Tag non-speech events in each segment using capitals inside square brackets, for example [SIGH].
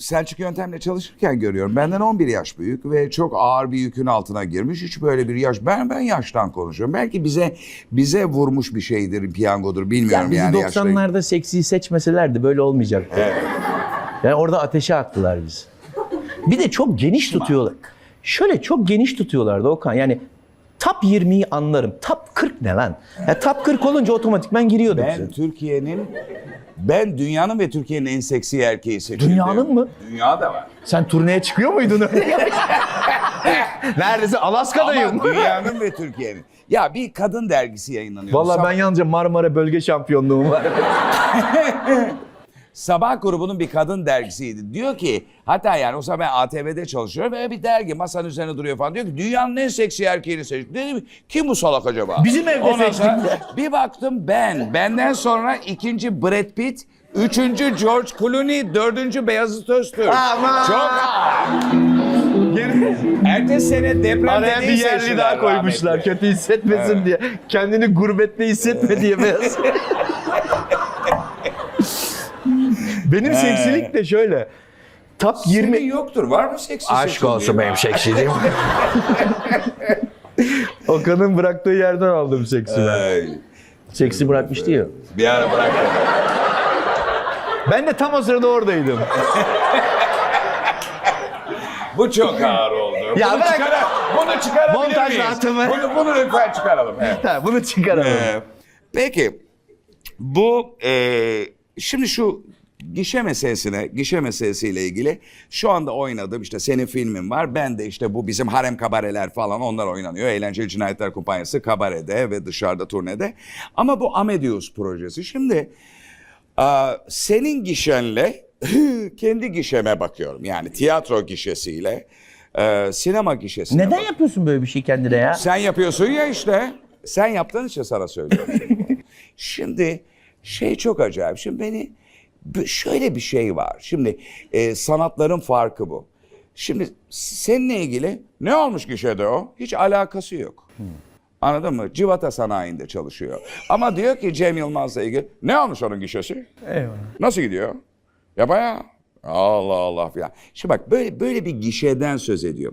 Selçuk Yöntem'le çalışırken görüyorum. Benden 11 yaş büyük ve çok ağır bir yükün altına girmiş. Hiç böyle bir yaş. Ben ben yaştan konuşuyorum. Belki bize bize vurmuş bir şeydir, piyangodur bilmiyorum Yani yani. bizi yaşta- 90'larda seksi seçmeselerdi böyle olmayacaktı. Yani orada ateşe attılar bizi. Bir de çok geniş tutuyorlar. Şöyle çok geniş tutuyorlardı Okan. Yani top 20'yi anlarım. Top 40 ne lan? Ya top 40 olunca otomatikman giriyorduk. Ben Türkiye'nin ben dünyanın ve Türkiye'nin en seksi erkeği seçildim. Dünyanın mı? Dünya da var. Sen turneye çıkıyor muydun öyle? [LAUGHS] Neredeyse Alaska'dayım. Ama dünyanın ve Türkiye'nin. Ya bir kadın dergisi yayınlanıyor. Vallahi Sab- ben yalnızca Marmara bölge şampiyonluğum var. [LAUGHS] Sabah grubunun bir kadın dergisiydi. Diyor ki hatta yani o zaman ben ATV'de çalışıyorum ve bir dergi masanın üzerine duruyor falan. Diyor ki dünyanın en seksi erkeğini seçtik. Dedim kim bu salak acaba? Bizim evde Ondan seçtik. sonra Bir baktım ben. Benden sonra ikinci Brad Pitt. Üçüncü George Clooney, dördüncü Beyazıt Öztürk. Aman! Çok. Ertesi sene deprem Araya dediği bir yerli seçtiler daha koymuşlar rahmetli. kötü hissetmesin diye. Kendini gurbette hissetme diye beyaz. [LAUGHS] Benim seksilik de şöyle. Top 20 Senin yoktur. Var mı seksi Aşk olsun benim [LAUGHS] seksiliğim. Okan'ın bıraktığı yerden aldım seksi ben. Ay, Seksi bırakmıştı ya. Bir ara bırak. Ben de tam o sırada oradaydım. Bu çok ağır oldu. Ya bunu, bırak. çıkara, bunu çıkarabilir Montaj miyiz? rahatımı. Bunu, bunu lütfen çıkaralım. Evet. Ha, bunu çıkaralım. Ee, peki bu e, şimdi şu gişe meselesine, gişe meselesiyle ilgili şu anda oynadığım işte senin filmin var. Ben de işte bu bizim harem kabareler falan onlar oynanıyor. Eğlenceli Cinayetler Kumpanyası kabarede ve dışarıda turnede. Ama bu Amadeus projesi. Şimdi Aa, senin gişenle [LAUGHS] kendi gişeme bakıyorum. Yani tiyatro gişesiyle e, sinema gişesine Neden bak- yapıyorsun böyle bir şey kendine ya? Sen yapıyorsun ya işte. Sen yaptığın için sana söylüyorum. [LAUGHS] Şimdi şey çok acayip. Şimdi beni şöyle bir şey var. Şimdi e, sanatların farkı bu. Şimdi seninle ilgili ne olmuş gişede o? Hiç alakası yok. Anladın mı? Civata sanayinde çalışıyor. Ama diyor ki Cem Yılmaz'la ilgili ne olmuş onun gişesi? Eyvallah. Nasıl gidiyor? Ya bayağı. Allah Allah filan. Şimdi bak böyle böyle bir gişeden söz ediyor.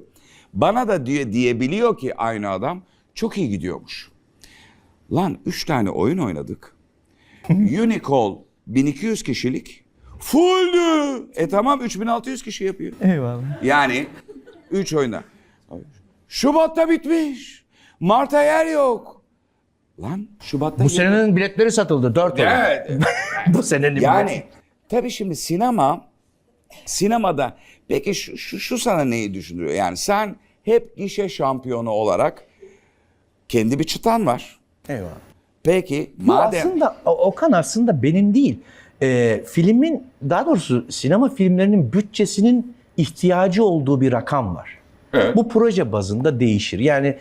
Bana da diye, diyebiliyor ki aynı adam çok iyi gidiyormuş. Lan üç tane oyun oynadık. [LAUGHS] Unicall 1200 kişilik. Fulldü. E tamam 3600 kişi yapıyor. Eyvallah. Yani 3 oyunda. Şubat'ta bitmiş. Mart'a yer yok. Lan Şubat'ta Bu yer- senenin biletleri satıldı. 4 oyun. Evet. [LAUGHS] Bu senenin Yani bileti. tabii şimdi sinema sinemada peki şu, şu, şu sana neyi düşündürüyor? Yani sen hep gişe şampiyonu olarak kendi bir çıtan var. Eyvallah. Peki madem aslında Okan aslında benim değil. Ee, filmin daha doğrusu sinema filmlerinin bütçesinin ihtiyacı olduğu bir rakam var. Evet. Bu proje bazında değişir. Yani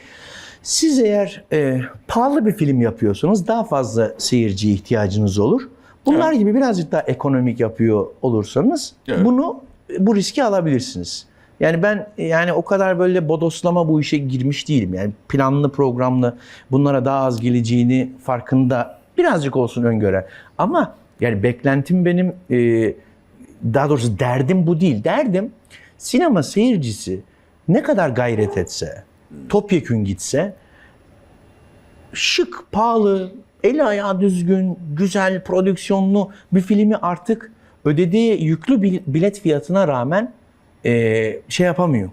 siz eğer e, pahalı bir film yapıyorsanız daha fazla seyirciye ihtiyacınız olur. Bunlar gibi birazcık daha ekonomik yapıyor olursanız Evet. bunu bu riski alabilirsiniz. Yani ben yani o kadar böyle bodoslama bu işe girmiş değilim. Yani planlı programlı bunlara daha az geleceğini farkında birazcık olsun öngören. Ama yani beklentim benim e, daha doğrusu derdim bu değil. Derdim sinema seyircisi ne kadar gayret etse, topyekün gitse şık, pahalı, eli ayağı düzgün, güzel, prodüksiyonlu bir filmi artık ödediği yüklü bil- bilet fiyatına rağmen eee, şey yapamıyor.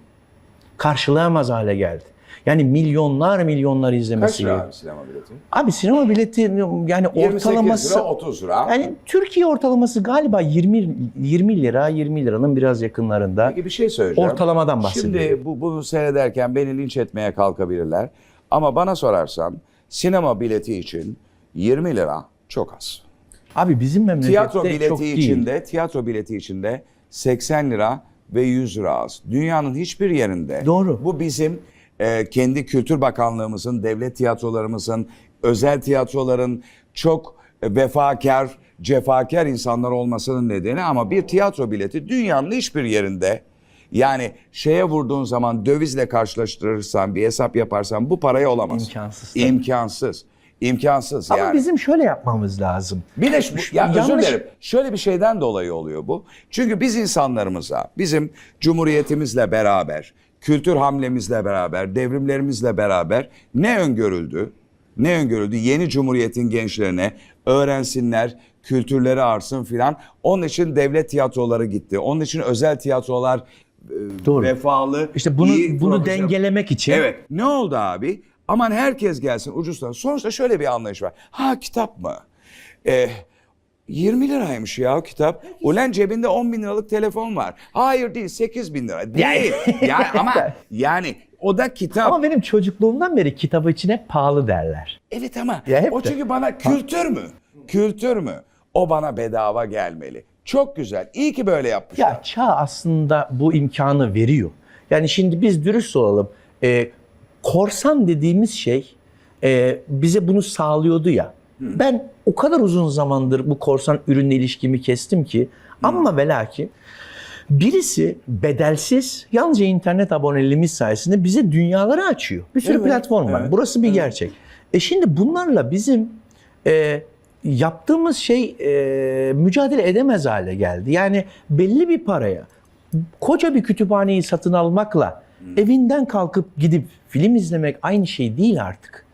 Karşılayamaz hale geldi. Yani milyonlar milyonlar kaç izlemesi. lira gerekiyor. abi sinema bileti? Abi sinema bileti yani 28 ortalaması lira 30 lira. yani Türkiye ortalaması galiba 20 20 lira 20 liranın biraz yakınlarında. Peki bir şey söyleyeceğim. Ortalamadan bahsediyorum. Şimdi bu, bunu seyrederken beni linç etmeye kalkabilirler. Ama bana sorarsan sinema bileti için 20 lira çok az. Abi bizim memlekette Tiyatro çok bileti değil. içinde, tiyatro bileti içinde 80 lira ve 100 lira az. Dünyanın hiçbir yerinde. Doğru. Bu bizim e, kendi Kültür Bakanlığımızın, devlet tiyatrolarımızın, özel tiyatroların çok e, vefakar, cefakar insanlar olmasının nedeni ama bir tiyatro bileti dünyanın hiçbir yerinde yani şeye vurduğun zaman dövizle karşılaştırırsan bir hesap yaparsan bu paraya olamaz. İmkansız. İmkansız. İmkansız Ama yani. bizim şöyle yapmamız lazım. Bir de şu, ya özür Yanlış- dilerim. Şöyle bir şeyden dolayı oluyor bu. Çünkü biz insanlarımıza, bizim cumhuriyetimizle beraber, kültür hamlemizle beraber, devrimlerimizle beraber ne öngörüldü? Ne öngörüldü? Yeni cumhuriyetin gençlerine öğrensinler, kültürleri artsın filan. Onun için devlet tiyatroları gitti. Onun için özel tiyatrolar e, Doğru. vefalı, İşte bunu bunu dengelemek için Evet. Ne oldu abi? Aman herkes gelsin ucuzdan. Sonuçta şöyle bir anlayış var. Ha kitap mı? Ee, 20 liraymış ya o kitap. Ulan cebinde 10 bin liralık telefon var. Hayır değil 8 bin lira. Değil. yani ama [LAUGHS] yani o da kitap. ama benim çocukluğumdan beri kitabı için hep pahalı derler. evet ama Ya hep o de- çünkü bana kültür mü? Kültür mü? O bana bedava gelmeli. Çok güzel. İyi ki böyle yapmışlar. Ya çağ aslında bu imkanı veriyor. Yani şimdi biz dürüst olalım. Ee, korsan dediğimiz şey e, bize bunu sağlıyordu ya. Ben o kadar uzun zamandır bu korsan ürünle ilişkimi kestim ki ama ve lakin birisi bedelsiz yalnızca internet aboneliğimiz sayesinde bize dünyaları açıyor. Bir sürü Evet, platform var. evet, Burası bir gerçek. E şimdi bunlarla bizim e, yaptığımız şey e, mücadele edemez hale geldi. Yani belli bir paraya koca bir kütüphaneyi satın almakla evinden kalkıp gidip film izlemek aynı şey değil artık.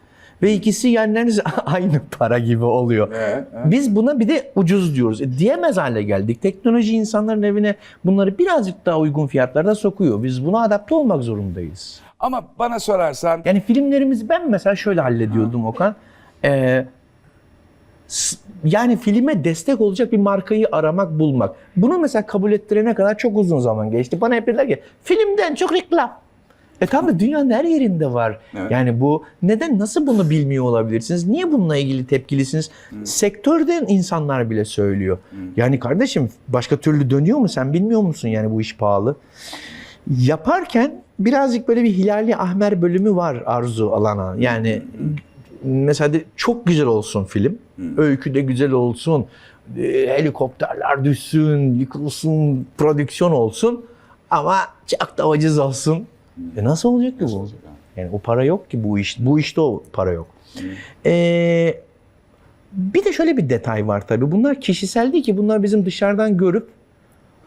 Ve ikisi yani neredeyse [LAUGHS] aynı para gibi oluyor. Evet, Biz buna bir de ucuz diyoruz. E, diyemez hale geldik. Teknoloji insanların evine bunları birazcık daha uygun fiyatlarda sokuyor. Biz buna adapte olmak zorundayız. Ama bana sorarsan Yani filmlerimizi ben mesela şöyle hallediyordum Okan. Ee, yani filme destek olacak bir markayı aramak, bulmak. Bunu mesela kabul ettirene kadar çok uzun zaman geçti. Bana hep dediler ki filmden çok reklam. E tabi dünyanın her yerinde var. Evet. Yani bu neden nasıl bunu bilmiyor olabilirsiniz? Niye bununla ilgili tepkilisiniz? Sektörden insanlar bile söylüyor. Yani kardeşim başka türlü dönüyor mu sen bilmiyor musun yani bu iş pahalı? Yaparken birazcık böyle bir Hilali Ahmer bölümü var arzu alana. Yani mesela de çok güzel olsun film. Öykü de güzel olsun. e, Helikopterler düşsün, yıkılsın, prodüksiyon olsun. Ama çok da ucuz olsun. E nasıl olacak ki bu? Yani o para yok ki bu iş. Bu işte o para yok. Ee, bir de şöyle bir detay var tabii. Bunlar kişisel değil ki. Bunlar bizim dışarıdan görüp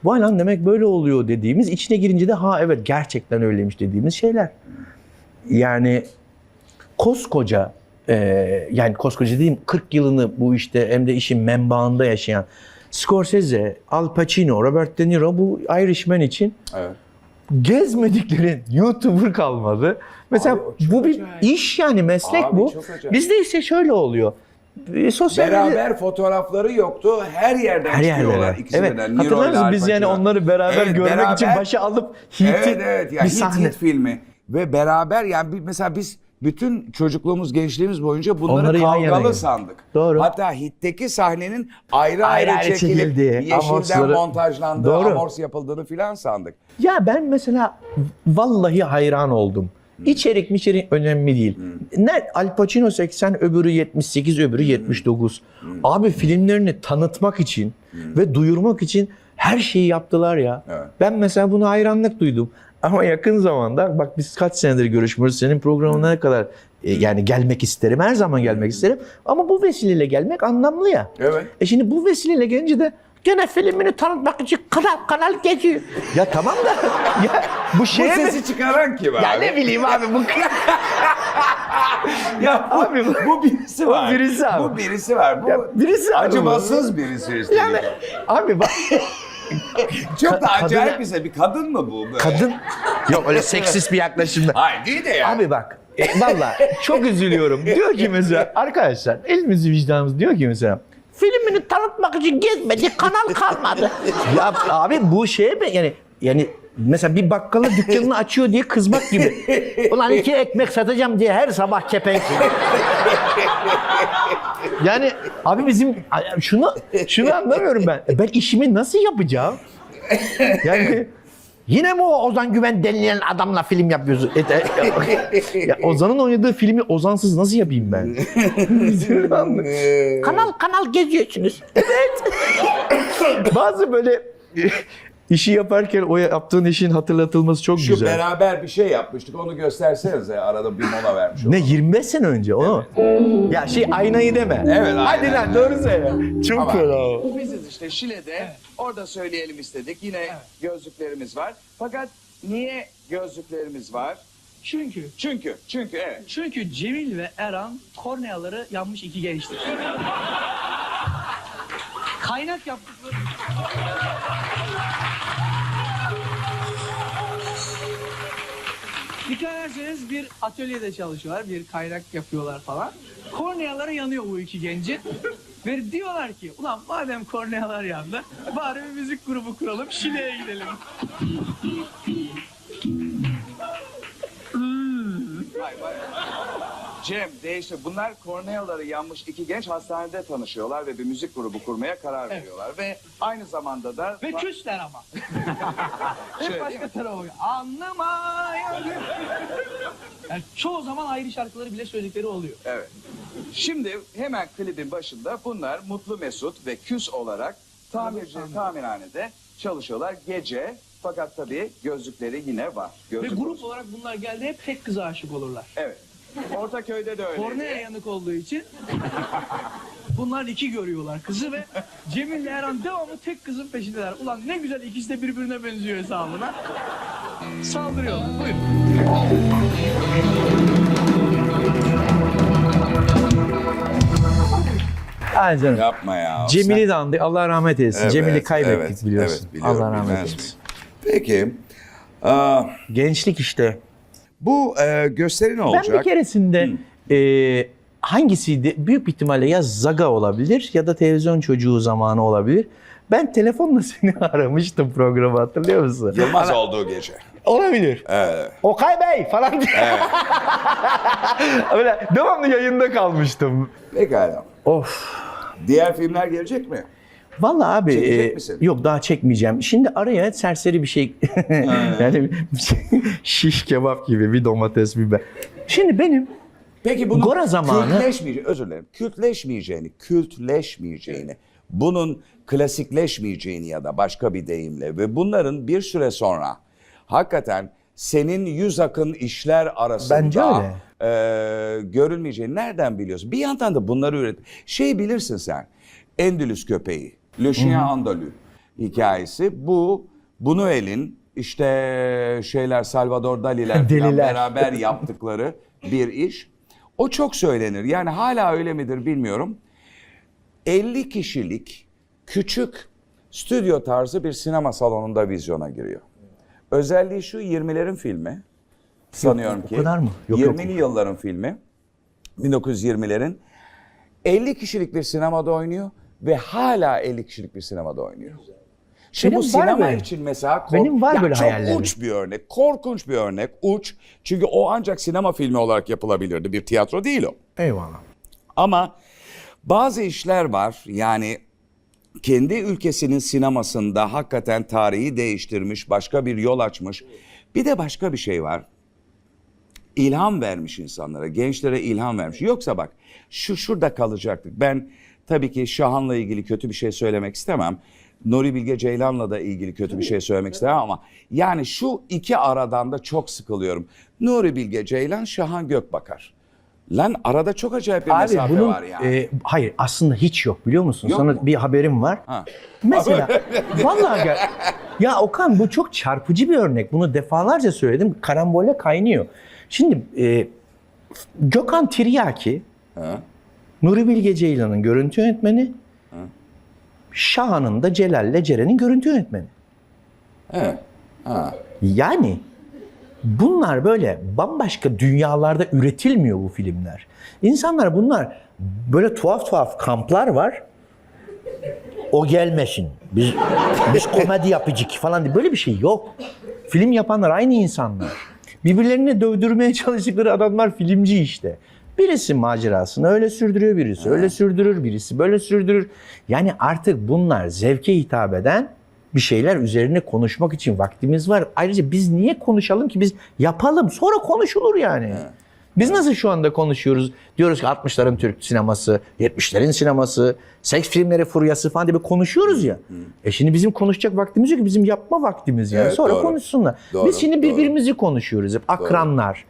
vay lan demek böyle oluyor dediğimiz, içine girince de ha evet gerçekten öyleymiş dediğimiz şeyler. Yani koskoca e, yani koskoca dediğim 40 yılını bu işte hem de işin menbaında yaşayan Scorsese, Al Pacino, Robert De Niro bu Irishman için evet. gezmedikleri YouTuber kalmadı. Mesela Abi, bu bir acayip. iş yani meslek Abi, bu. Bizde ise şöyle oluyor. E, Sosyal medya- Beraber fotoğrafları yoktu. Her yerden her çıkıyorlar. yerlere. İkisi Evet. Hatırlar Niro ile mısın biz yani onları beraber Evet, görmek beraber- için başa alıp Heat'i Evet evet. Yani bir sahne. hit filmi. Ve beraber yani mesela biz bütün çocukluğumuz, gençliğimiz boyunca bunları Onları yan yana kavgalı geldi. sandık. Doğru. Hatta hitteki sahnenin ayrı ayrı, Ayrı ayrı çekilip çekildiği, yeşilden amortsları- montajlandığı, Doğru. amors yapıldığını filan sandık. Ya ben mesela vallahi hayran oldum. İçerik mi içerik önemli değil. Ne Al Pacino 80 öbürü 78 öbürü 79. Abi filmlerini tanıtmak için ve duyurmak için her şeyi yaptılar ya. Evet. Ben mesela buna hayranlık duydum. Ama yakın zamanda bak biz kaç senedir görüşmüyoruz. Senin programına ne kadar e, yani gelmek isterim. Her zaman gelmek isterim. Ama bu vesileyle gelmek anlamlı ya. Evet. E şimdi bu vesileyle gelince de gene filmini tanıtmak için kanal kanal geziyor. Ya tamam da [LAUGHS] ya bu Bu şeye mi? sesi çıkaran kim abi? Ya ne bileyim abi bu [LAUGHS] Ya bu, Abi bu- bu birisi var. birisi abi. Bu birisi var. Bu Ya birisi abi bu. acımasız birisi üstelik. yani abi bak [LAUGHS] [LAUGHS] Çok da Ka- acayip bir şey. Bir kadın mı bu? Böyle? kadın yok öyle seksist bir yaklaşımda. Hayır değil de ya. Abi bak e, valla çok üzülüyorum. Diyor ki mesela arkadaşlar elimizi vicdanımız diyor ki mesela filmini tanıtmak için gezmedi kanal kalmadı. ya abi bu şeye mi yani yani mesela bir bakkalın dükkanını [LAUGHS] açıyor diye kızmak gibi. Ulan iki ekmek satacağım diye her sabah kepenk. yani abi bizim şunu şunu anlamıyorum ben. E Ben işimi nasıl yapacağım? Yani Yine mi o Ozan Güven denilen adamla film yapıyorsun? E, e, ya Ozan'ın oynadığı filmi Ozansız nasıl yapayım ben? [LAUGHS] kanal kanal geziyorsunuz. Evet. [LAUGHS] Bazı böyle işi yaparken o yaptığın işin hatırlatılması çok Şu güzel. beraber bir şey yapmıştık. Onu göstersenize. Arada bir mola vermiş Ne olalım. 25 sene önce o? Ya şey aynayı deme. Evet, Hadi aynen. lan doğru söyle. Çok Ama- fena o. Biziz işte Şile'de. Orada söyleyelim istedik. Yine gözlüklerimiz var. Fakat niye gözlüklerimiz var? Çünkü Çünkü, çünkü evet. çünkü Cemil ve Erhan korneaları yanmış iki gençtir. [LAUGHS] Kaynak yaptıkları... Dikkat ederseniz bir atölyede çalışıyorlar, bir kaynak yapıyorlar falan. Korneaları yanıyor bu iki gencin. Ve diyorlar ki, ulan madem kornealar yandı, bari bir müzik grubu kuralım, Şile'ye gidelim. Vay vay. Cem değişti. Bunlar korneaları yanmış iki genç hastanede tanışıyorlar ve bir müzik grubu kurmaya karar veriyorlar. Ve aynı zamanda da... Ve küsler ama. [LAUGHS] Hep değil başka tarafa bakıyor. Anlamaya. Yani çoğu zaman ayrı şarkıları bile söyledikleri oluyor. Evet. Şimdi hemen klibin başında bunlar Mutlu Mesut ve Küs olarak tamirci tamirhanede çalışıyorlar gece. Fakat tabii gözlükleri yine var. Ve Gözlük grup olarak bunlar geldi hep tek kıza aşık olurlar. Evet. Ortaköy'de de öyle. Kornea yanık olduğu için bunlar iki görüyorlar kızı ve Cemil ile Erhan devamlı tek kızın peşindeler. Ulan ne güzel ikisi de birbirine benziyor hesabına. Saldırıyorlar. Buyurun. Ay canım. Yapma ya. Cemil'i de andık. Allah rahmet eylesin. Evet, Cemil'i kaybettik evet, biliyorsun. evet, biliyorum, Allah rahmet eylesin. Peki. Aa, Gençlik işte. Bu e, gösteri ne olacak? Ben bir keresinde e, hangisiydi? Büyük ihtimalle ya Zaga olabilir ya da televizyon çocuğu zamanı olabilir. Ben telefonla [LAUGHS] seni aramıştım programı hatırlıyor musun? Yılmaz olduğu gece. Olabilir. Evet. Okay Bey falan diye. [LAUGHS] Böyle devamlı yayında kalmıştım. Pekala. Of. Diğer filmler gelecek mi? Vallahi abi Çekecek e, misin? yok daha çekmeyeceğim. Şimdi araya serseri bir şey [LAUGHS] yani [LAUGHS] şiş kebap gibi bir domates biber. Şimdi benim Peki bunun Gora zamanı- kültleşmeyeceğini, özür dilerim, kültleşmeyeceğini, kültleşmeyeceğini, bunun klasikleşmeyeceğini ya da başka bir deyimle ve bunların bir süre sonra hakikaten senin yüz akın işler arasında Bence öyle. e, görülmeyeceğini nereden biliyorsun? Bir yandan da bunları üret. Şey bilirsin sen, Endülüs köpeği, Le Chien Andalou hikayesi. Bu, Buñuel'in işte şeyler Salvador Dali'ler [LAUGHS] falan Deliler. beraber [LAUGHS] yaptıkları bir iş. O çok söylenir. Yani hala öyle midir bilmiyorum. 50 kişilik küçük stüdyo tarzı bir sinema salonunda vizyona giriyor. Özelliği şu 20'lerin filmi. Sanıyorum o ki. kadar mı? Yok, yok. 20'li yılların filmi. 1920'lerin. 50 kişilik bir sinemada oynuyor ve hala 50 kişilik bir sinemada oynuyor. Şimdi Benim bu sinema böyle. için mesela kork- Benim var Ya böyle çok hayallerim. uç bir örnek, korkunç bir örnek, uç. Çünkü o ancak sinema filmi olarak yapılabilirdi. Bir tiyatro değil o. eyvallah. Ama bazı işler var yani kendi ülkesinin sinemasında hakikaten tarihi değiştirmiş, başka bir yol açmış. Bir de başka bir şey var. İlham vermiş insanlara, gençlere ilham vermiş. Yoksa bak şu şurada kalacaktık. Ben tabii ki Şahan'la ilgili kötü bir şey söylemek istemem. Nuri Bilge Ceylan'la da ilgili kötü bir şey söylemek istemem ama yani şu iki aradan da çok sıkılıyorum. Nuri Bilge Ceylan, Şahan Gökbakar. Lan arada çok acayip bir Abi mesafe bunun var yani. e, hayır aslında hiç yok biliyor musun? Yok Sana mu? bir haberim var. Ha. Mesela [LAUGHS] vallahi gel. Ya Okan bu çok çarpıcı bir örnek. Bunu defalarca söyledim. Karambole kaynıyor. Şimdi e, Gökhan Tiryaki Ha. Nuri Bilge Ceylan'ın görüntü yönetmeni. Şahan'ın da Celal'le Ceren'in görüntü yönetmeni. Evet. Ha. Yani bunlar böyle bambaşka dünyalarda üretilmiyor bu filmler. İnsanlar bunlar böyle tuhaf tuhaf kamplar var. O gelmesin. Biz biz komedi yapıcık falan diye böyle bir şey yok. Film yapanlar aynı insanlar. Birbirlerini dövdürmeye çalıştıkları adamlar filmci işte. Birisi macerasını öyle sürdürüyor, birisi öyle sürdürür, birisi böyle sürdürür. Yani artık bunlar zevke hitap eden bir şeyler üzerine konuşmak için vaktimiz var. Ayrıca biz niye konuşalım ki? Biz yapalım sonra konuşulur yani. Biz nasıl şu anda konuşuyoruz? Diyoruz ki 60'ların Türk sineması, 70'lerin sineması, seks filmleri furyası falan diye konuşuyoruz ya. E şimdi bizim konuşacak vaktimiz yok ki bizim yapma vaktimiz yani. Evet, Sonra doğru. konuşsunlar. Doğru, Biz şimdi doğru. birbirimizi konuşuyoruz hep. Akranlar.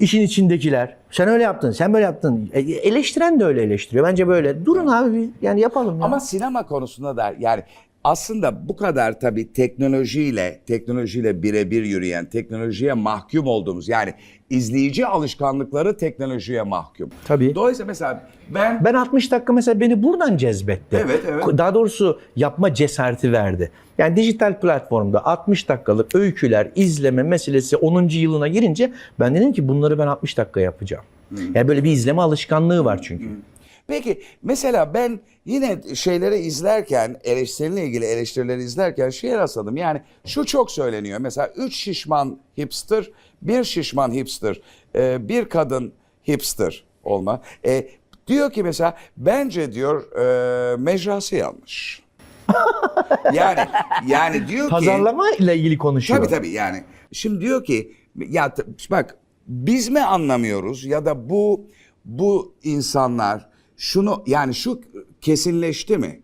işin içindekiler. Sen öyle yaptın, sen böyle yaptın. E, eleştiren de öyle eleştiriyor. Bence böyle. Durun abi yani yapalım. ya. Ama sinema konusunda da yani aslında bu kadar tabii teknolojiyle teknolojiyle birebir yürüyen, teknolojiye mahkum olduğumuz yani izleyici alışkanlıkları teknolojiye mahkum. Tabii. Dolayısıyla mesela ben Ben 60 dakika mesela beni buradan cezbetti. Evet, evet. Daha doğrusu yapma cesareti verdi. Yani dijital platformda 60 dakikalık öyküler, izleme meselesi 10. yılına girince ben dedim ki bunları ben 60 dakika yapacağım. Yani böyle bir izleme alışkanlığı var çünkü. Peki mesela ben yine şeyleri izlerken eleştiriyle ilgili eleştirileri izlerken şeye rastladım. Yani şu çok söyleniyor. Mesela üç şişman hipster, bir şişman hipster, e, bir kadın hipster olma. E, diyor ki mesela bence diyor e, mecrası yanlış. [LAUGHS] yani yani diyor ki Pazarlama ile ilgili konuşuyor. Tabii tabii yani. Şimdi diyor ki ya bak biz mi anlamıyoruz ya da bu bu insanlar şunu yani şu kesinleşti mi?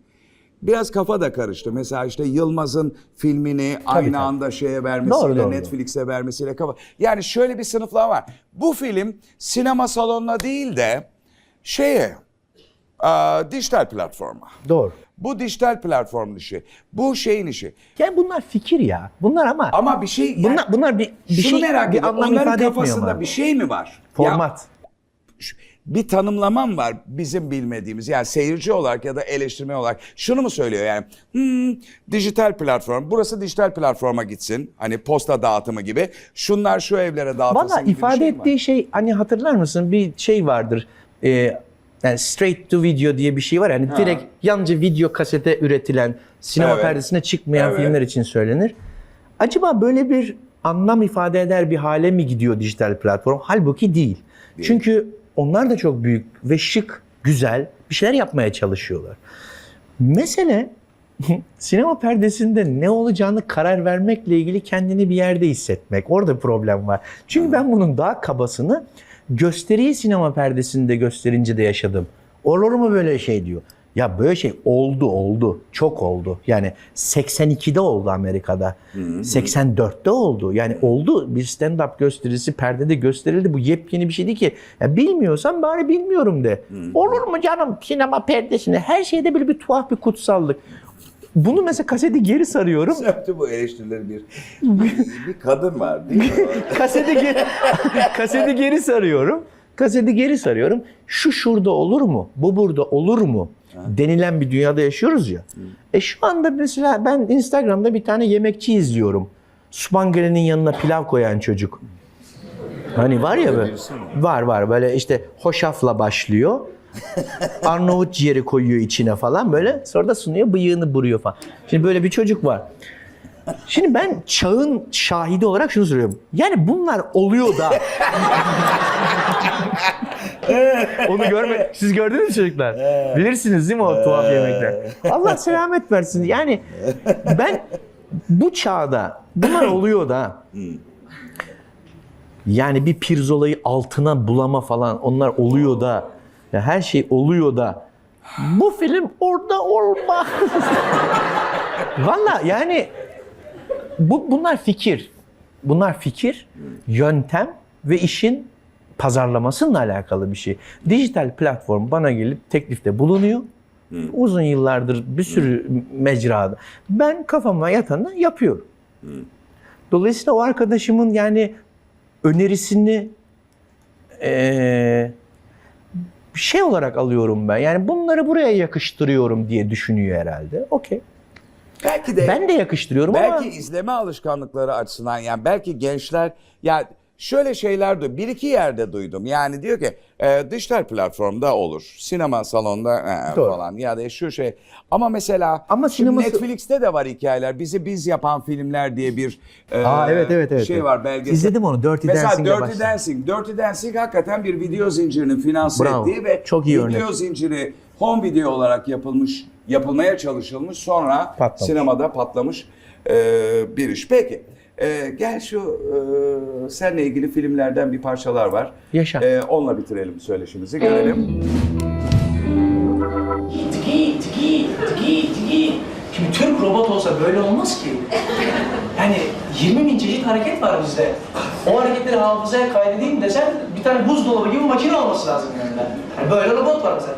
Biraz kafa da karıştı. Mesela işte Yılmaz'ın filmini aynı tabii. anda şeye vermesiyle, Doğru, doğru, Netflix'e vermesiyle kafa. Yani şöyle bir sınıflama var. Bu film sinema salonuna değil de şeye aa, dijital platforma. Doğru. Bu dijital platformun işi. Bu şeyin işi. Yani bunlar fikir ya. Bunlar ama, Ama bir şey... bunlar bunlar bir bir şunu şey merak bir ediyorum. anlam Onların ifade etmiyor kafasında ama. bir şey mi var? Ya, Format. şu- bir tanımlamam var bizim bilmediğimiz. Yani seyirci olarak ya da eleştirmen olarak. Şunu mu söylüyor yani? Hmm, dijital platform. Burası dijital platforma gitsin. Hani posta dağıtımı gibi. Şunlar şu evlere dağıtılsın Valla gibi bir ifade şey mi var? ettiği şey hani hatırlar mısın bir şey vardır. Ee, yani straight to video diye bir şey var. Yani direkt yalnızca video kasete üretilen, sinema Evet. perdesine çıkmayan Evet. filmler için söylenir. Acaba böyle bir anlam ifade eder bir hale mi gidiyor dijital platform? Halbuki değil. Çünkü onlar da çok büyük ve şık, güzel bir şeyler yapmaya çalışıyorlar. Mesele [LAUGHS] sinema perdesinde ne olacağını karar vermekle ilgili kendini bir yerde hissetmek. Orada problem var. Çünkü ben bunun daha kabasını gösteriyi sinema perdesinde gösterince de yaşadım. Olur mu böyle şey diyor. Ya böyle şey oldu oldu. Çok oldu. Yani 82'de oldu Amerika'da. 84'te oldu. Yani oldu. Bir stand-up gösterisi perdede gösterildi. Bu yepyeni bir şey değil ki. Ya bilmiyorsan bari bilmiyorum de. Olur mu canım sinema perdesinde? Her şeyde böyle bir tuhaf bir kutsallık. Bunu mesela kaseti geri sarıyorum. [LAUGHS] Yaptı bu eleştirileri bir, bir kadın var değil mi? [LAUGHS] kaseti geri, [LAUGHS] kaseti geri sarıyorum. Kaseti geri sarıyorum. Şu şurada olur mu? Bu burada olur mu? Denilen bir dünyada yaşıyoruz ya. E şu anda mesela ben Instagram'da bir tane yemekçi izliyorum. Spangele'nin yanına pilav koyan çocuk. Hani var ya böyle. Var var böyle işte hoşafla başlıyor. Arnavut ciğeri koyuyor içine falan böyle. Sonra da sunuyor bıyığını buruyor falan. Şimdi böyle bir çocuk var. Şimdi ben çağın şahidi olarak şunu söylüyorum. Yani bunlar oluyor da. [LAUGHS] Onu görme. Siz gördünüz mü çocuklar? Bilirsiniz değil mi o tuhaf yemekler? Allah selamet versin. Yani ben bu çağda bunlar oluyor da. Yani bir pirzolayı altına bulama falan onlar oluyor da. Ya her şey oluyor da. Bu film orada olmaz. [LAUGHS] Valla yani bu bunlar fikir. Bunlar fikir, yöntem ve işin pazarlamasıyla alakalı bir şey. Dijital platform bana gelip teklifte bulunuyor. Uzun yıllardır bir sürü mecrada. Ben kafama yatanı yapıyorum. Dolayısıyla o arkadaşımın yani önerisini bir şey olarak alıyorum ben. Yani bunları buraya yakıştırıyorum diye düşünüyor herhalde. Okey. Belki de Ben de yakıştırıyorum belki ama izleme alışkanlıkları açısından yani belki gençler ya şöyle şeyler duydum. Bir iki yerde duydum. Yani diyor ki e, dijital platformda olur. Sinema salonda e, Doğru. falan ya da şu şey. Ama mesela Ama şimdi sineması- Netflix'te de var hikayeler. Bizi biz yapan filmler diye bir e, Aa, evet, evet, evet, şey evet. var belgesel. İzledim onu, Dirty Mesela Dancing'le Dirty başladım. Dancing. Dirty Dancing hakikaten bir video zincirinin finanse Bravo. ettiği ve Çok iyi video örnek. zinciri home video olarak yapılmış yapılmaya çalışılmış sonra Patlamış. sinemada patlamış. Ee, bir iş. Peki. Ee, gel şu e, seninle ilgili filmlerden bir parçalar var. Yaşa. Ee, onunla bitirelim söyleşimizi. Görelim. Git, git, git, git. Şimdi Türk robot olsa böyle olmaz ki. Yani 20 bin çeşit hareket var bizde. O hareketleri hafızaya kaydedeyim desen bir tane buzdolabı gibi makine olması lazım yani. yani böyle robot var mesela.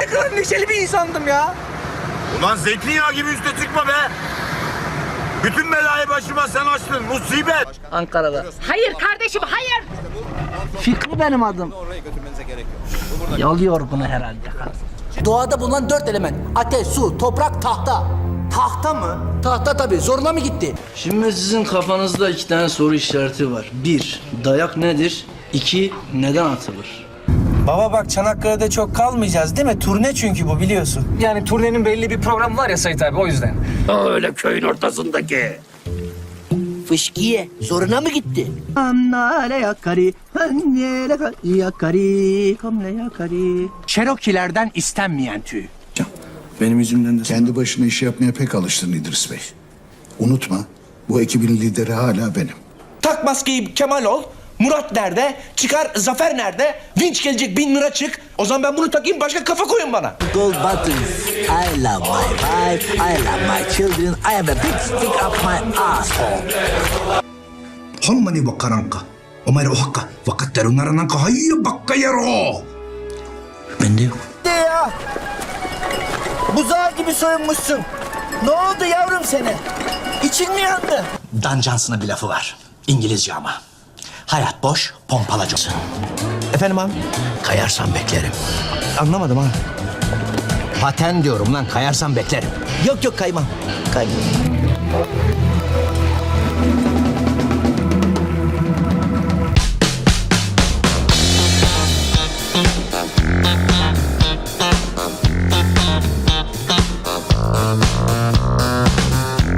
ne kadar neşeli bir insandım ya. Ulan zeytinyağı gibi üste çıkma be. Bütün belayı başıma sen açtın. Musibet. Ankara'da. Hayır kardeşim hayır. Fikri benim adım. Yalıyor bunu herhalde. Doğada bulunan dört element. Ateş, su, toprak, tahta. Tahta mı? Tahta tabii. Zoruna mı gitti? Şimdi sizin kafanızda iki tane soru işareti var. Bir, dayak nedir? İki, neden atılır? Baba bak Çanakkale'de çok kalmayacağız değil mi? Turne çünkü bu biliyorsun. Yani turnenin belli bir programı var ya Sait abi o yüzden. Öyle köyün ortasındaki. Fışkiye. Zoruna mı gitti? Annale yakari, annele yakari, kamle yakari. Cherokee'lerden istenmeyen tüy. Benim yüzümden de Kendi başına iş yapmaya pek alıştın İdris Bey. Unutma, bu ekibin lideri hala benim. Tak maskeyi Kemal ol. Murat nerede? Çıkar Zafer nerede? Vinç gelecek bin lira çık. O zaman ben bunu takayım başka kafa koyun bana. Gold buttons. I love my wife. I love my children. I have a big stick up my asshole. Hommani vakaranka. Omar ohakka. Vakatteru narananka hayya bakka yaro. Ben de yok. De ya. Buzağı gibi soyunmuşsun. Ne oldu yavrum seni? İçin mi yandı? Dan Johnson'ın bir lafı var. İngilizce ama. Hayat boş, pompalaca. Efendim abi? Kayarsan beklerim. Anlamadım abi. Paten diyorum lan kayarsan beklerim. Yok yok kaymam. Kaymam.